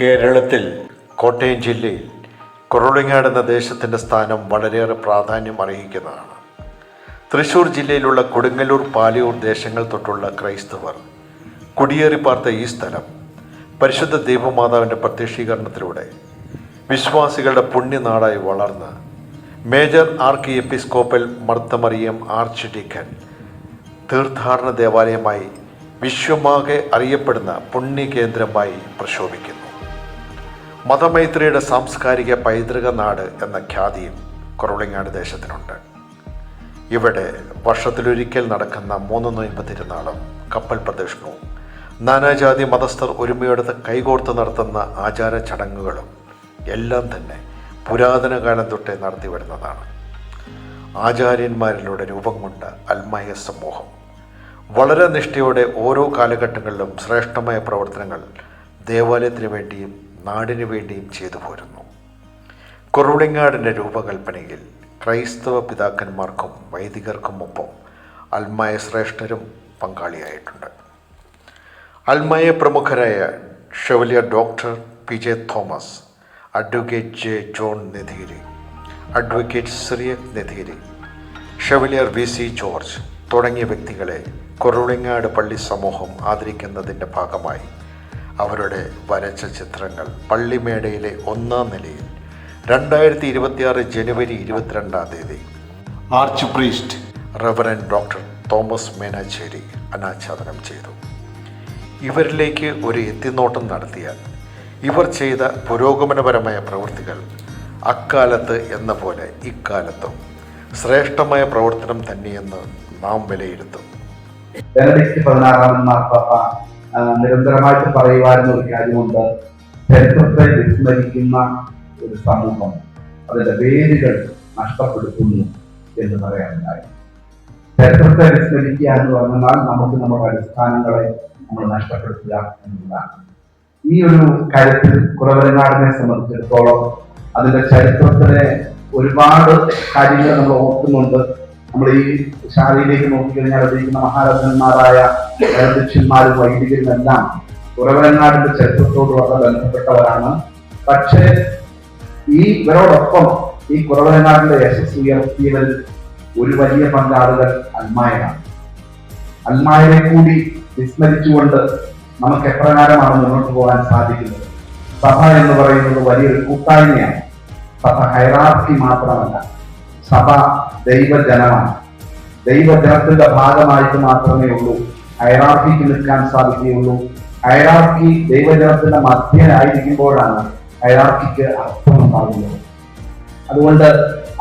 കേരളത്തിൽ കോട്ടയം ജില്ലയിൽ കുറളിങ്ങാട് എന്ന ദേശത്തിന്റെ സ്ഥാനം വളരെയേറെ പ്രാധാന്യം അർഹിക്കുന്നതാണ്. തൃശ്ശൂർ ജില്ലയിലുള്ള കൊടുങ്ങല്ലൂർ പാലിയൂർ ദേശങ്ങൾ തൊട്ടുള്ള ക്രൈസ്തവർ കുടിയേറി പാർത്ത ഈ സ്ഥലം പരിശുദ്ധ ദീപമാതാവിന്റെ പ്രത്യക്ഷീകരണത്തിലൂടെ വിശ്വാസികളുടെ പുണ്യനാടായി വളർന്ന് major archiepiscopal Marthamariyam archdeacon തീർത്ഥാടന ദേവാലയമായി വിശ്വമാകെ അറിയപ്പെടുന്ന പുണ്യകേന്ദ്രമായി പ്രശോഭിക്കുന്നു. മതമൈത്രിയുടെ സാംസ്കാരിക പൈതൃക നാട് എന്ന ഖ്യാതിയും കുറവിളിങ്ങാട് ദേശത്തിനുണ്ട്. ഇവിടെ വർഷത്തിലൊരിക്കൽ നടക്കുന്ന മൂന്ന് നൊയമ്പ് തിരുനാളും കപ്പൽ പ്രദക്ഷിണവും നാനാജാതി മതസ്ഥർ ഒരുമയോടെ കൈകോർത്ത് നടത്തുന്ന ആചാര ചടങ്ങുകളും എല്ലാം തന്നെ പുരാതന കാലം തൊട്ടേ നടത്തി വരുന്നതാണ്. ആചാര്യന്മാരിലൂടെ രൂപം കൊണ്ട അൽമായ സമൂഹം. വളരെ നിഷ്ഠയോടെ ഓരോ കാലഘട്ടങ്ങളിലും ശ്രേഷ്ഠമായ പ്രവർത്തനങ്ങൾ ദേവാലയത്തിന് വേണ്ടിയും നാടിനു വേണ്ടിയും ചെയ്തു പോരുന്നു. കുറവിളിങ്ങാടിന്റെ രൂപകൽപ്പനയിൽ ക്രൈസ്തവ പിതാക്കന്മാർക്കും വൈദികർക്കും ഒപ്പം അൽമായ ശ്രേഷ്ഠരും പങ്കാളിയായിട്ടുണ്ട്. അൽമായ പ്രമുഖരായ chevalier doctor P J Thomas advocate J John Nidhiry advocate Cyriac Nidhiry chevalier V C George തുടങ്ങിയ വ്യക്തികളെ കൊറുളിങ്ങാട് പള്ളി സമൂഹം ആദരിക്കുന്നതിന്റെ ഭാഗമായി അവരുടെ വരച്ച ചിത്രങ്ങൾ. പള്ളിമേടയിലെ ഒന്നാം നിലയിൽ രണ്ടായിരത്തി ഇരുപത്തിയാറ് ജനുവരി ഇരുപത്തിരണ്ടാം തീയതി. Arch priest reverend doctor Thomas Menachery അനാച്ഛാദനം ചെയ്തു. ഇവരിലേക്ക് ഒരു എത്തിനോട്ടം നടത്തിയാൽ ഇവർ ചെയ്ത പുരോഗമനപരമായ പ്രവൃത്തികൾ അക്കാലത്ത് എന്ന പോലെ ഇക്കാലത്തും ശ്രേഷ്ഠമായ പ്രവർത്തനം തന്നെയെന്ന് നാം വിലയിരുത്തും. പതിനാറാമൻ മാർപ്പാപ്പ നിരന്തരമായിട്ട് പറയുവാനും ഒരു കാര്യമുണ്ട്. ചരിത്രത്തെ വിസ്മരിക്കുന്ന ഒരു സമൂഹം. അതിന്റെ വേരുകൾ നഷ്ടപ്പെടുത്തുന്നു എന്ന് പറയാനുണ്ടായി. ചരിത്രത്തെ വിസ്മരിക്കുക എന്ന് പറഞ്ഞാൽ നമുക്ക് നമ്മുടെ അടിസ്ഥാനങ്ങളെ നമ്മൾ നഷ്ടപ്പെടുത്തുക എന്നുള്ളതാണ് ഈ ഒരു കാര്യത്തിൽ കുറവനാടിനെ സംബന്ധിച്ചിടത്തോളം അതിന്റെ ചരിത്രത്തിലെ ഒരുപാട് കാര്യങ്ങൾ നമ്മൾ ഓർക്കുന്നുണ്ട്. നമ്മൾ ഈ ശാലയിലേക്ക് നോക്കിക്കഴിഞ്ഞാൽ അറിയിക്കുന്ന മഹാരഥന്മാരായ വൈദികരും എല്ലാം കുറവരനാടിന്റെ ചരിത്രത്തോട് വളരെ ബന്ധപ്പെട്ടവരാണ്. പക്ഷേ ഈ ഇവരോടൊപ്പം ഈ കുറവനാടിന്റെ യശസ് ഉയർത്തിയതിൽ ഒരു വലിയ പങ്കാളികൾ അൽമായനാണ് അൽമായനെ കൂടി വിസ്മരിച്ചുകൊണ്ട് നമുക്ക് എപ്രകാരമാണ് മുന്നോട്ട് പോകാൻ സാധിക്കുന്നത്? സഭ എന്ന് പറയുന്നത് വലിയൊരു കൂട്ടായ്മയാണ്. സഭ ഹൈറാർക്കി മാത്രമല്ല. സഭ ദൈവജനമാണ്. ദൈവജനത്തിന്റെ ഭാഗമായിട്ട് മാത്രമേ ഉള്ളൂ. ഹൈറാർക്കിക്ക് നിൽക്കാൻ സാധിക്കുകയുള്ളൂ. ഹൈറാർക്കി ദൈവജനത്തിന്റെ മധ്യനായിരിക്കുമ്പോഴാണ് ഹൈറാർക്കിക്ക് അർത്ഥമുണ്ടാകുന്നത് അതുകൊണ്ട്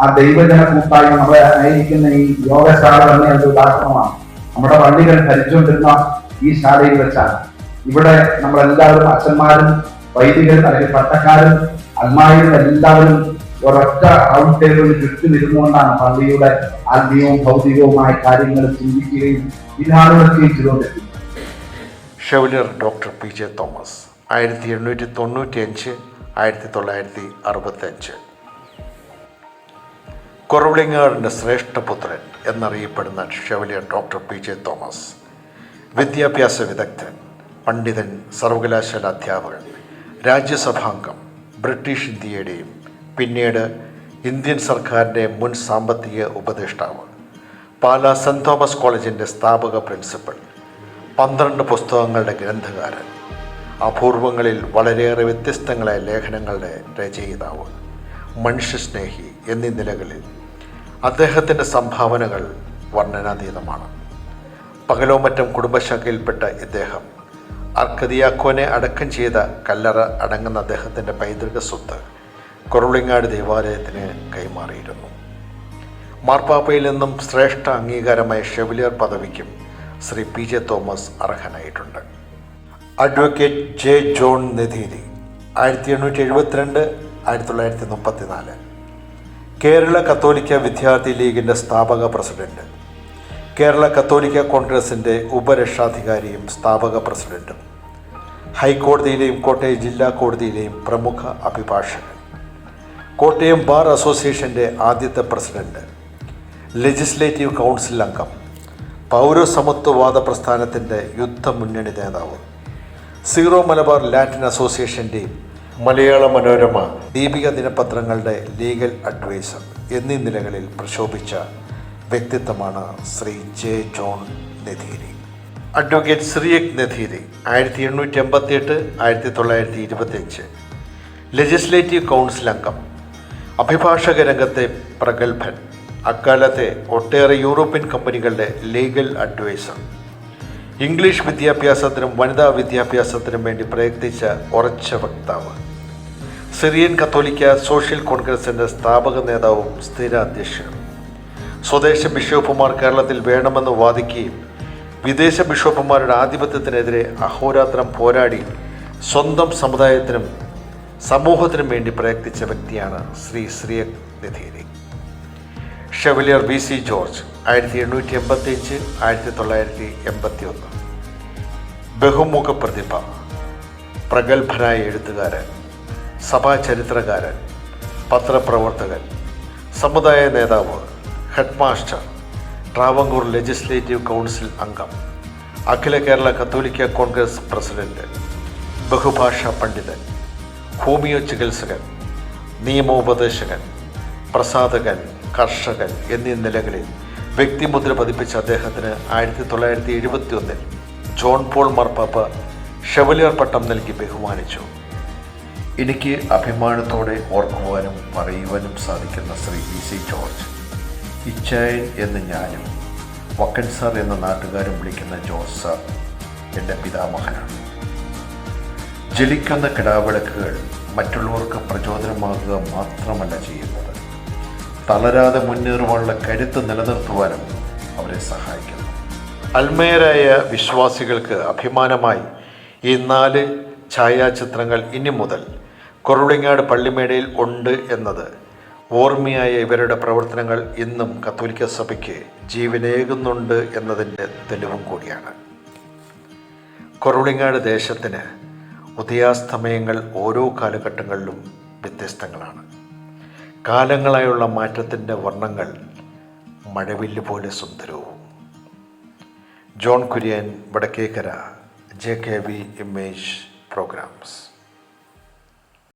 ആ ദൈവജന കൂട്ടായ്മ നമ്മളെ ആയിരിക്കുന്ന ഈ യോഗശാല തന്നെ ഒരു ഉദാഹരണമാണ്. നമ്മുടെ പള്ളികൾ ഭരിച്ചുകൊണ്ടിരുന്ന ഈ ശാലയിൽ വെച്ചാണ്. ഇവിടെ നമ്മളെല്ലാവരും അച്ഛന്മാരും വൈദികരും അല്ലെങ്കിൽ പട്ടക്കാരും അൽമാരും എല്ലാവരും ഒരൊറ്റ റൗണ്ട് ടേബിളിൽ ചുറ്റും ഇരുന്നുകൊണ്ടാണ് പള്ളിയുടെ ആത്മീയവും ഭൗതികവുമായ കാര്യങ്ങൾ ചിന്തിക്കുകയും ഇതാളുകളൊക്കെയും ചെയ്തുകൊണ്ടിരിക്കുന്നത്. Chevalier doctor P J Thomas ആയിരത്തി എണ്ണൂറ്റി തൊണ്ണൂറ്റി അഞ്ച് ആയിരത്തി തൊള്ളായിരത്തി അറുപത്തഞ്ച് കുറവിളിങ്ങാടിന്റെ ശ്രേഷ്ഠപുത്രൻ എന്നറിയപ്പെടുന്ന chevalier doctor P J Thomas വിദ്യാഭ്യാസ വിദഗ്ധൻ പണ്ഡിതൻ സർവകലാശാല അധ്യാപകൻ രാജ്യസഭാംഗം ബ്രിട്ടീഷ് ഇന്ത്യയുടെയും പിന്നീട് ഇന്ത്യൻ സർക്കാരിന്റെ മുൻ സാമ്പത്തിക ഉപദേഷ്ടാവ് പാലാ സെന്റ് തോമസ് കോളേജിന്റെ സ്ഥാപക പ്രിൻസിപ്പൽ പന്ത്രണ്ട് പുസ്തകങ്ങളുടെ ഗ്രന്ഥകാരൻ അപൂർവങ്ങളിൽ വളരെയേറെ വ്യത്യസ്തങ്ങളായ ലേഖനങ്ങളുടെ രചയിതാവ് മനുഷ്യസ്നേഹി എന്നീ നിലകളിൽ അദ്ദേഹത്തിന്റെ സംഭാവനകൾ വർണനാതീതമാണ്. പകലോമറ്റം കുടുംബശാഖയിൽപ്പെട്ട ഇദ്ദേഹം അർക്കദിയാക്കോനെ അടക്കം ചെയ്ത കല്ലറ അടങ്ങുന്ന അദ്ദേഹത്തിന്റെ പൈതൃക സ്വത്ത് കുറവിളിങ്ങാട് ദേവാലയത്തിന് കൈമാറിയിരുന്നു. മാർപ്പാപ്പയിൽ നിന്നും ശ്രേഷ്ഠ അംഗീകാരമായ ഷെവിലിയർ പദവിക്കും ശ്രീ പി ജെ തോമസ് അർഹനായിട്ടുണ്ട്. അഡ്വക്കേറ്റ് ജെ ജോൺ നെഥീരി ആയിരത്തി എണ്ണൂറ്റി എഴുപത്തിരണ്ട് ആയിരത്തി തൊള്ളായിരത്തി മുപ്പത്തിനാല് കേരള കത്തോലിക്ക വിദ്യാർത്ഥി ലീഗിന്റെ സ്ഥാപക പ്രസിഡന്റ്. കേരള കത്തോലിക്ക കോൺഗ്രസിന്റെ ഉപരക്ഷാധികാരിയും സ്ഥാപക പ്രസിഡന്റും. ഹൈക്കോടതിയിലെയും കോട്ടയം ജില്ലാ കോടതിയിലെയും പ്രമുഖ അഭിഭാഷകൻ. കോട്ടയം ബാർ അസോസിയേഷന്റെ ആദ്യത്തെ പ്രസിഡന്റ് ലെജിസ്ലേറ്റീവ് കൗൺസിൽ അംഗം പൗരസമത്വവാദ പ്രസ്ഥാനത്തിന്റെ യുദ്ധമുന്നണി നേതാവ് സീറോ മലബാർ ലാറ്റിൻ അസോസിയേഷന്റെയും മലയാള മനോരമ ദീപിക ദിനപത്രങ്ങളുടെ ലീഗൽ അഡ്വൈസർ എന്നീ നിലകളിൽ പ്രശോഭിച്ച വ്യക്തിത്വമാണ് Shri J John നെധീരി advocate Cyriac Nidhiry ആയിരത്തി എണ്ണൂറ്റി എൺപത്തി എട്ട് ആയിരത്തി തൊള്ളായിരത്തി ഇരുപത്തിയഞ്ച്. ലെജിസ്ലേറ്റീവ് കൗൺസിൽ അംഗം അഭിഭാഷക രംഗത്തെ പ്രഗത്ഭൻ. അക്കാലത്തെ ഒട്ടേറെ യൂറോപ്യൻ കമ്പനികളുടെ ലീഗൽ അഡ്വൈസർ. ഇംഗ്ലീഷ് വിദ്യാഭ്യാസത്തിനും വനിതാ വിദ്യാഭ്യാസത്തിനും വേണ്ടി പ്രയത്നിച്ച ഉറച്ച വക്താവ്. സിറിയൻ കത്തോലിക്ക സോഷ്യൽ കോൺഗ്രസിന്റെ സ്ഥാപക നേതാവും സ്ഥിര അധ്യക്ഷനും സ്വദേശ ബിഷപ്പുമാർ കേരളത്തിൽ വേണമെന്ന് വാദിക്കുകയും വിദേശ ബിഷപ്പുമാരുടെ ആധിപത്യത്തിനെതിരെ അഹോരാത്രം പോരാടി സ്വന്തം സമുദായത്തിനും സമൂഹത്തിനും വേണ്ടി പ്രയത്നിച്ച വ്യക്തിയാണ് Shri Cyriac Nidhiry chevalier B C George ആയിരത്തി എണ്ണൂറ്റി എൺപത്തി അഞ്ച് ആയിരത്തി തൊള്ളായിരത്തി എൺപത്തി ഒന്ന് ബഹുമുഖ പ്രതിഭ പ്രഗത്ഭനായ എഴുത്തുകാരൻ സഭാ ചരിത്രകാരൻ പത്രപ്രവർത്തകൻ സമുദായ നേതാവ് ഹെഡ്മാസ്റ്റർ ട്രാവങ്കൂർ ലെജിസ്ലേറ്റീവ് കൗൺസിൽ അംഗം അഖില കേരള കത്തോലിക്ക കോൺഗ്രസ് പ്രസിഡന്റ് ബഹുഭാഷാ പണ്ഡിതൻ. ഹോമിയോ ചികിത്സകൻ നിയമോപദേശകൻ പ്രസാധകൻ കർഷകൻ എന്നീ നിലകളിൽ വ്യക്തിമുദ്ര പതിപ്പിച്ച അദ്ദേഹത്തിന് ആയിരത്തി തൊള്ളായിരത്തി എഴുപത്തി ഒന്നിൽ ജോൺ പോൾ മാർപ്പാപ്പ ഷെവലിയർ പട്ടം നൽകി ബഹുമാനിച്ചു. എനിക്ക് അഭിമാനത്തോടെ ഓർക്കുവാനും പറയുവാനും സാധിക്കുന്ന ശ്രീ വി സി ജോർജ് ഇച്ചായൻ എന്ന് ഞാനും വക്കൻ സാർ എന്ന നാട്ടുകാരും വിളിക്കുന്ന ജോർജ് സാർ എന്റെ പിതാമഹനാണ്. ജലിക്കുന്ന കിടാവിളക്കുകൾ മറ്റുള്ളവർക്ക് പ്രചോദനമാകുക മാത്രമല്ല ചെയ്യുന്നത്. തളരാതെ മുന്നേറുവാനുള്ള കരുത്ത് നിലനിർത്തുവാനും അവരെ സഹായിക്കുന്നു. അൽമേരായ വിശ്വാസികൾക്ക് അഭിമാനമായി ഈ നാല് ഛായാചിത്രങ്ങൾ ഇനി മുതൽ കൊറുളിങ്ങാട് പള്ളിമേടയിൽ ഉണ്ട് എന്നത് ഓർമ്മയായ ഇവരുടെ പ്രവർത്തനങ്ങൾ ഇന്നും കത്തോലിക്ക സഭയ്ക്ക് ജീവനേകുന്നുണ്ട് എന്നതിന്റെ തെളിവും കൂടിയാണ്. കൊറുളിങ്ങാട് ദേശത്തിന് ഉദയാസ്തമയങ്ങൾ ഓരോ കാലഘട്ടങ്ങളിലും വ്യത്യസ്തങ്ങളാണ്. കാലങ്ങളായുള്ള മാറ്റത്തിന്റെ വർണങ്ങൾ മഴവില്ല് പോലെ സുന്ദരവും. John Kurian Vadakkekara J K V image programs.